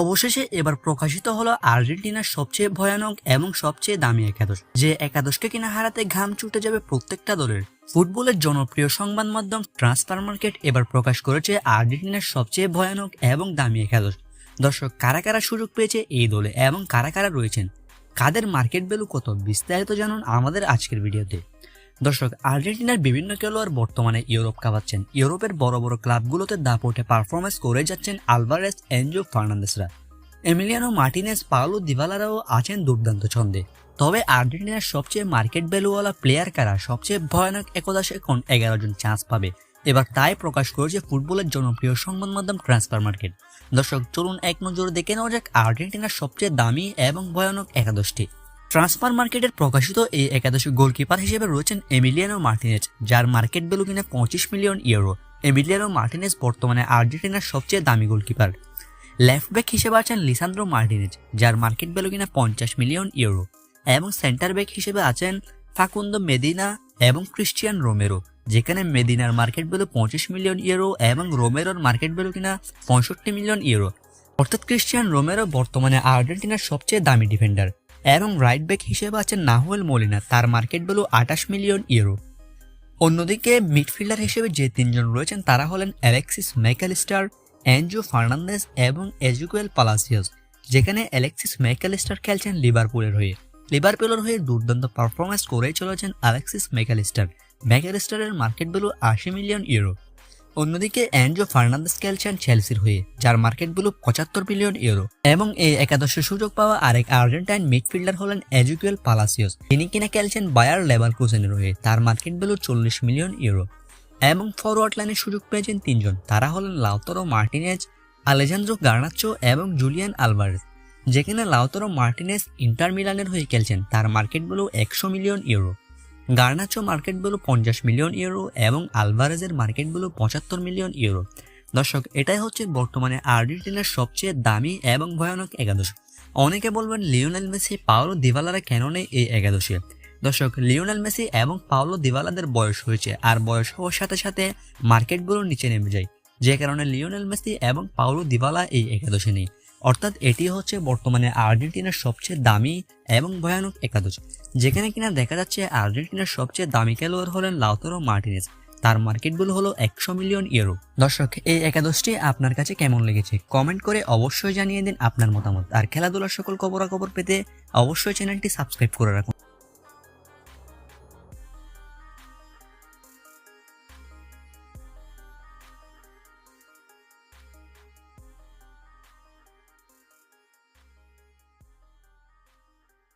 অবশেষে এবার প্রকাশিত হলো আর্জেন্টিনার সবচেয়ে ভয়ানক এবং সবচেয়ে দামি একাদশ, যে একাদশকে কিনা হারাতে ঘাম ছুটে যাবে প্রত্যেকটা দলের। ফুটবলের জনপ্রিয় সংবাদ মাধ্যম ট্রান্সফার মার্কেট এবার প্রকাশ করেছে আর্জেন্টিনার সবচেয়ে ভয়ানক এবং দামি একাদশ। দর্শক, কারা কারা সুযোগ পেয়েছে এই দলে এবং কারা কারা রয়েছেন? কাদের মার্কেট ভ্যালু কত? বিস্তারিত জানুন আমাদের আজকের ভিডিওতে। দর্শক, আর্জেন্টিনার বিভিন্ন খেলোয়াড় বর্তমানে ইউরোপ কাঁপাচ্ছেন। ইউরোপের বড় বড় ক্লাবগুলোতে দাপটে পারফরমেন্স করে যাচ্ছেন আলভারেস এনজো ফার্নান্দেসরা এমিলিয়ানো মার্টিনেস পাওলো দিভালারাও আছেন দুর্দান্ত ছন্দে। তবে আর্জেন্টিনার সবচেয়ে মার্কেট ভ্যালুওয়ালা প্লেয়ার কারা, সবচেয়ে ভয়ানক একদাশে কোন এগারো জন চান্স পাবে? এবার তাই প্রকাশ করেছে ফুটবলের জনপ্রিয় সংবাদ মাধ্যম ট্রান্সফার মার্কেট দর্শক, চলুন এক নজরে দেখে নেওয়া যাক আর্জেন্টিনার সবচেয়ে দামি এবং ভয়ানক একাদশটি। ট্রান্সফার মার্কেটের প্রকাশিত এই একাদশী গোলকিপার হিসেবে রয়েছেন এমিলিয়ানো মার্টিনেজ, যার মার্কেট ভ্যালু কিনা পঁচিশ মিলিয়ন ইউরো। এমিলিয়ানো মার্টিনেজ বর্তমানে আর্জেন্টিনার সবচেয়ে দামি গোলকিপার। লেফট ব্যাক হিসেবে আছেন লিসান্দ্রো মার্টিনেজ, যার মার্কেট ভ্যালু কিনা পঞ্চাশ মিলিয়ন ইউরো। এবং সেন্টার ব্যাক হিসেবে আছেন ফাকুন্দো মেদিনা এবং ক্রিস্টিয়ান রোমেরো, যেখানে মেদিনার মার্কেট ভ্যালু পঁচিশ মিলিয়ন ইউরো এবং রোমেরোর মার্কেট ভ্যালু কিনা পঁয়ষট্টি মিলিয়ন ইউরো। অর্থাৎ ক্রিস্টিয়ান রোমেরো বর্তমানে আর্জেন্টিনার সবচেয়ে দামি ডিফেন্ডার। এবং রাইট ব্যাক হিসেবে আছেন নাহুয়েল মলিনা, তার মার্কেট ভ্যালু আঠাশ মিলিয়ন ইউরো। অন্যদিকে মিডফিল্ডার হিসেবে যে তিনজন রয়েছেন, তারা হলেন অ্যালেক্সিস ম্যাকালিস্টার অ্যাঞ্জো ফার্নান্দেস এবং এজুকুয়েল পালাসিয়াস, যেখানে অ্যালেক্সিস ম্যাকালিস্টার খেলছেন লিভারপুলের হয়ে। লিভারপুলের হয়ে দুর্দান্ত পারফরমেন্স করেই চলেছেন অ্যালেক্সিস ম্যাকালিস্টার। ম্যাকালিস্টারের মার্কেট ভ্যালু আশি মিলিয়ন ইউরো। অন্যদিকে অ্যাঞ্জো ফার্নান্দেস খেলছেন চেলসির হয়ে, যার মার্কেট ভ্যালু পঁচাত্তর মিলিয়ন ইউরো। এবং এই একাদশে সুযোগ পাওয়া আরেক আর্জেন্টাইন মিডফিল্ডার হলেন এজুকুয়েল পালাসিয়স। তিনি কিনা খেলছেন বায়ার লেবার কুসেনের হয়ে, তার মার্কেট ভ্যালু চল্লিশ মিলিয়ন ইউরো। এবং ফরওয়ার্ড লাইনে সুযোগ পেয়েছেন তিনজন, তারা হলেন লাউতরো মার্টিনেজ, আলেজান্দ্রো গার্নাচো এবং জুলিয়ান আলভারেজ। যেখানে লাউতরো মার্টিনেজ ইন্টার মিলানের হয়ে খেলছেন, তার মার্কেট ভ্যালু একশো million euro. Garnacho market value পঞ্চাশ মিলিয়ন ইউরো এবং আলভারেজের মার্কেট ভ্যালু পঁচাত্তর মিলিয়ন ইউরো দর্শক, এটাই হচ্ছে বর্তমানে আর্জেন্টিনার সবচেয়ে দামি এবং ভয়ানক একাদশ। অনেকে বলবেন লিওনেল মেসি, পাওলো দিভালারা কেন নেই এই একাদশে? দর্শক, লিওনেল মেসি এবং পাওলো দিভালাদের বয়স হয়েছে, আর বয়স হওয়ার সাথে সাথে মার্কেটগুলো নিচে নেমে যায়। যে কারণে লিওনেল মেসি এবং পাওলো দিভালা এই একাদশে নেই। অর্থাৎ এটি হচ্ছে বর্তমানে আর্জেন্টিনার সবচেয়ে দামি এবং ভয়ানক একাদশ, যেখানে কিনা দেখা যাচ্ছে আর্জেন্টিনার সবচেয়ে দামি খেলোয়াড় হলেন লাউতরো মার্টিনেস তার মার্কেট মার্কেটগুলো হলো একশো মিলিয়ন ইউরো। দর্শক, এই একাদশটি আপনার কাছে কেমন লেগেছে? কমেন্ট করে অবশ্যই জানিয়ে দিন আপনার মতামত। আর খেলাধুলার সকল খবরাখবর পেতে অবশ্যই চ্যানেলটি সাবস্ক্রাইব করে রাখুন।